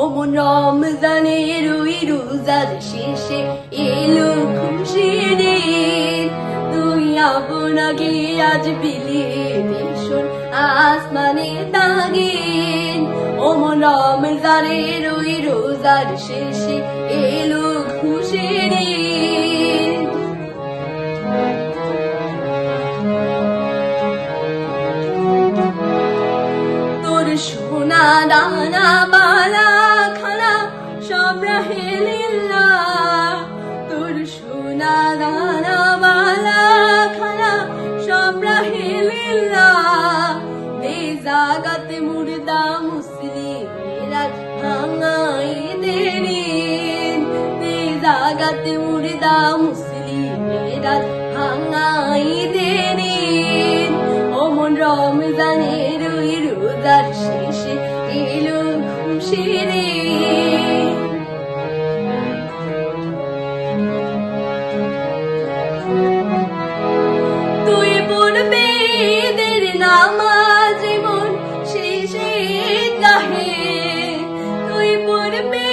অমন রমজানের ওই রোজার শেষে এলো খুশির। তুই আপনাকে আজ বিলিয়ে ভীষণ আসমানে তাগিন অমন রমজানের ওই রোজার শেষে এলো খুশির সব তোর সোনা দানা বালা খানা সব রাহে দে জাগাতে মুর্দা মুসলিমেরা ভাঙাই দেরিন দে জাগাতে মুর্দা মুসলিমেরা ভাঙাই দেরিন অমন রমজানের রোজার শেষে এলো খুশির দিন। গাহে তুই পড়বে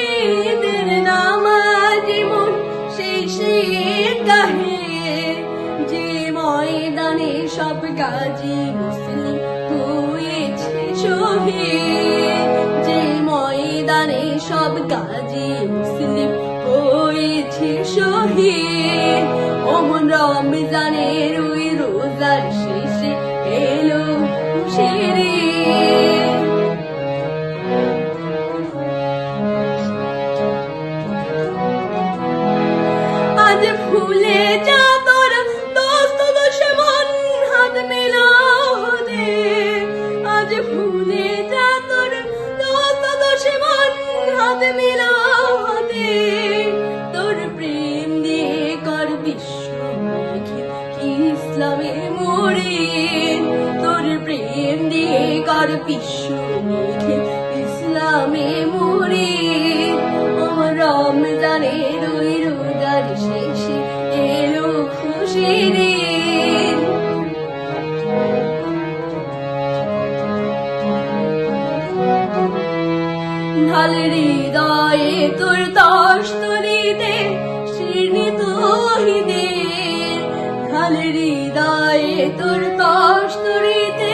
এদের নামাজ মন যে ময়দানে সব গাজী মুসলিম হয়েছে শহীদ, যে ময়দানে সব গাজী মুসলিম হয়েছে শহীদ। অমন রমজানের ওই রোজার শেষে ভুলে যা তোর দোস্ত দুশ্মন, হাত মেলাও আজ ভুলে যা তোর দোস্ত হাত মেলাও তোর প্রেম দিয়ে কর বিশ্ব ইসলামে মোড়ে তোর প্রেম দিয়ে কর বিশ্ব ইসলামে ঢাল হৃদয়ে তোর তস্তরিতে শ্রীনি তহিদের ঢাল হৃদয়ে তোর তস্তরিতে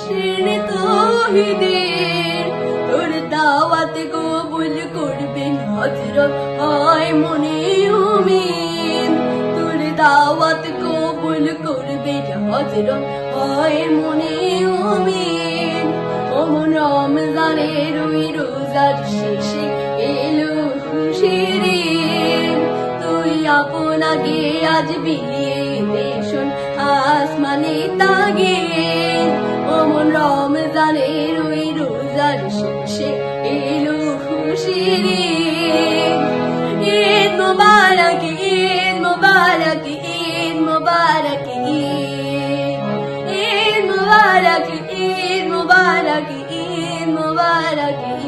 শ্রীনি তহিদের তোর দাওয়াত কবুল করবেন হজরত আয় মনে উমিন। তোর দাওয়াত কবুল করবেন হজরত আয় মনে উমিন। অমন রমজানের ওই রোজার শেষে এলো খুশির। তুই আপনাকে আজ বিলিয়ে দেশন আসমানে তাগে অমন রমজানের 的羽。